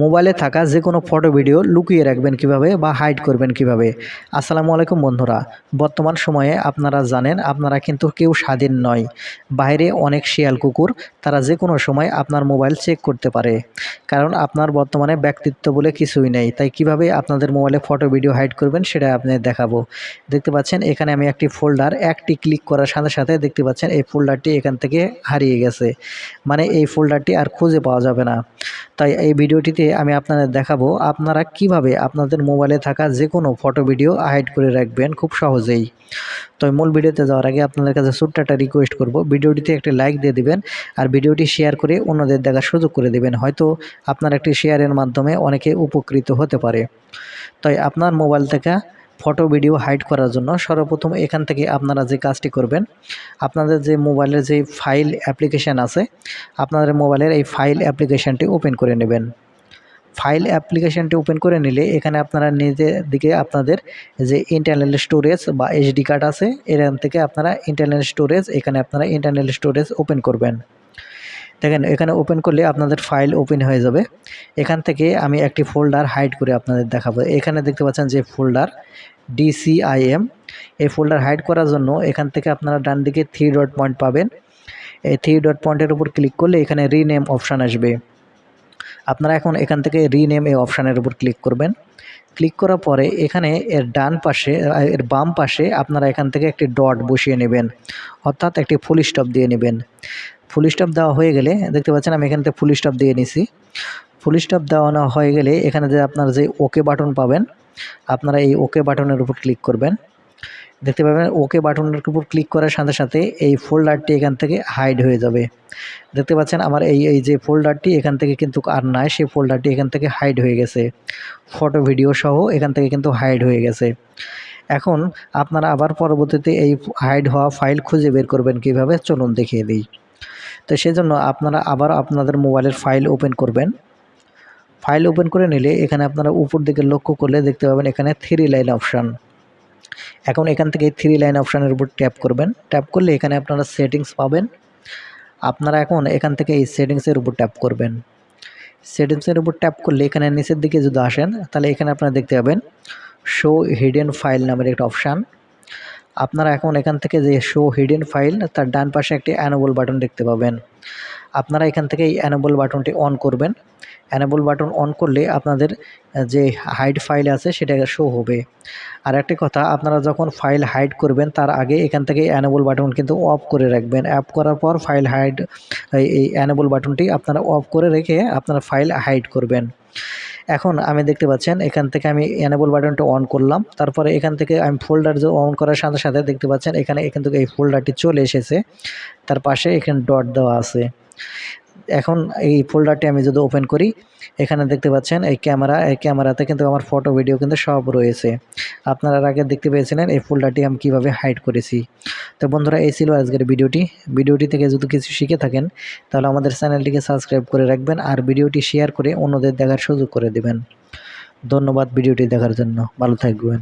মোবাইলে থাকা যে কোনো ফটো ভিডিও লুকিয়ে রাখবেন কীভাবে বা হাইড করবেন কীভাবে? আসসালামু আলাইকুম বন্ধুরা। বর্তমান সময়ে আপনারা জানেন, আপনারা কিন্তু কেউ স্বাধীন নয়। বাইরে অনেক শিয়াল কুকুর, তারা যে কোনো সময় আপনার মোবাইল চেক করতে পারে। কারণ আপনার বর্তমানে ব্যক্তিত্ব বলে কিছুই নেই। তাই কীভাবে আপনাদের মোবাইলে ফটো ভিডিও হাইড করবেন সেটা আপনি দেখাবো। দেখতে পাচ্ছেন, এখানে আমি একটি ফোল্ডার একটি ক্লিক করার সাথে সাথে দেখতে পাচ্ছেন এই ফোল্ডারটি এখান থেকে হারিয়ে গেছে। মানে এই ফোল্ডারটি আর খুঁজে পাওয়া যাবে না। তাই এই ভিডিওটিতে আমি আপনাদের দেখাবো আপনারা কীভাবে আপনাদের মোবাইলে থাকা যে কোনো ফটো ভিডিও হাইড করে রাখবেন খুব সহজেই। তো মূল ভিডিওতে যাওয়ার আগে আপনাদের কাছে ছোট্ট একটা রিকোয়েস্ট করব। ভিডিওটিতে একটি লাইক দিয়ে দিবেন আর ভিডিওটি শেয়ার করে অন্যদের দেখার সুযোগ করে দিবেন। হয়তো আপনার একটি শেয়ারের মাধ্যমে অনেকে উপকৃত হতে পারে। তাই আপনার মোবাইল থেকে ফটো ভিডিও হাইড করার জন্য সর্বপ্রথম এখান থেকে আপনারা যে কাজটি করবেন, আপনাদের যে মোবাইলের যে ফাইল অ্যাপ্লিকেশান আছে, আপনাদের মোবাইলের এই ফাইল অ্যাপ্লিকেশানটি ওপেন করে নেবেন। ফাইল অ্যাপ্লিকেশানটি ওপেন করে নিলে এখানে আপনারা নিজের দিকে আপনাদের যে ইন্টারনাল স্টোরেজ বা এইচডি কার্ড আছে, এখান থেকে আপনারা ইন্টারনাল স্টোরেজ এখানে আপনারা ইন্টারনাল স্টোরেজ ওপেন করবেন। দেখেন, এখানে ওপেন করলে আপনাদের ফাইল ওপেন হয়ে যাবে। এখান থেকে আমি একটি ফোল্ডার হাইড করে আপনাদের দেখাবো। এখানে দেখতে পাচ্ছেন যে ফোল্ডার ডিসিআইএম এই ফোল্ডার হাইড করার জন্য এখান থেকে আপনারা ডান দিকে থ্রি ডট পয়েন্ট পাবেন। এই থ্রি ডট পয়েন্টের উপর ক্লিক করলে এখানে রিনেম অপশান আসবে। আপনারা এখন এখান থেকে রিনেম এই অপশানের উপর ক্লিক করবেন। ক্লিক করার পরে এখানে এর ডান পাশে, এর বাম পাশে আপনারা এখান থেকে একটি ডট বসিয়ে নেবেন। অর্থাৎ একটি ফুল স্টপ দিয়ে নেবেন। ফুল স্টপ দেওয়া হয়ে গেলে, দেখতে পাচ্ছেন আমি এখান থেকে ফুল স্টপ দিয়ে নিছি। ফুল স্টপ দেওয়ানো হয়ে গেলে এখানে যে আপনার যে ওকে বাটন পাবেন, আপনারা এই ওকে বাটনের উপর ক্লিক করবেন। দেখতে পাবেন ওকে বাটনের উপর ক্লিক করার সাথে সাথে এই ফোল্ডারটি এখান থেকে হাইড হয়ে যাবে। দেখতে পাচ্ছেন, আমার এই এই যে ফোল্ডারটি এখান থেকে কিন্তু আর নাই, সেই ফোল্ডারটি এখান থেকে হাইড হয়ে গেছে। ফটো ভিডিও সহ এখান থেকে কিন্তু হাইড হয়ে গেছে। এখন আপনারা আবার পরবর্তীতে এই হাইড হওয়া ফাইল খুঁজে বের করবেন কীভাবে, চলুন দেখিয়ে দিই। তো সেজন্য আপনারা আবার আপনাদের মোবাইলের ফাইল ওপেন করবেন। ফাইল ওপেন করে নিলে এখানে আপনারা উপর দিকে লক্ষ্য করলে দেখতে পাবেন এখানে থ্রি লাইন অপশান এখন এখান থেকে থ্রি লাইন অপশানের উপর ট্যাপ করবেন। ট্যাপ করলে এখানে আপনারা সেটিংস পাবেন। আপনারা এখন এখান থেকে এই সেটিংসের উপর ট্যাপ করবেন। সেটিংসের উপর ট্যাপ করলে এখানে নিচের দিকে যদি আসেন, তাহলে এখানে আপনারা দেখতে পাবেন শো হিডেন ফাইল নামের একটা অপশান আপনারা এখন এখান থেকে যে শো হিডেন ফাইল তার ডান পাশে একটি অ্যানোবল বাটন দেখতে পাবেন। আপনারা এখান থেকে এই অ্যানোবল বাটনটি অন করবেন। অ্যানেবল বাটন অন করলে আপনাদের যে হাইড ফাইল আছে সেটা শো হবে। আর একটি কথা, আপনারা যখন ফাইল হাইড করবেন, তার আগে এখান থেকে অ্যানেবল বাটন কিন্তু অফ করে রাখবেন। অ্যাপ করার পর ফাইল হাইড এই অ্যানেবল বাটনটি আপনারা অফ করে রেখে আপনারা ফাইল হাইড করবেন। এখন আমি দেখতে পাচ্ছেন, এখান থেকে আমি অ্যানেবল বাটনটা অন করলাম। তারপরে এখান থেকে আমি ফোল্ডার যে অন করার সাথে সাথে দেখতে পাচ্ছেন, এখানে এখান থেকে এই ফোল্ডারটি চলে এসেছে। তার পাশে এখানে ডট দেওয়া আছে। এখন এই ফোল্ডারটি আমি যদি ওপেন করি, এখানে দেখতে পাচ্ছেন এই ক্যামেরা এই ক্যামেরাতে কিন্তু আমার ফটো ভিডিও কিন্তু সব রয়েছে। আপনারা আগে দেখতে পেয়েছিলেন এই ফোল্ডারটি আমি কীভাবে হাইড করেছি। তো বন্ধুরা, এই ছিল আজকের ভিডিওটি। ভিডিওটি থেকে যদি কিছু শিখে থাকেন, তাহলে আমাদের চ্যানেলটিকে সাবস্ক্রাইব করে রাখবেন আর ভিডিওটি শেয়ার করে অন্যদের দেখার সুযোগ করে দেবেন। ধন্যবাদ ভিডিওটি দেখার জন্য। ভালো থাকবেন।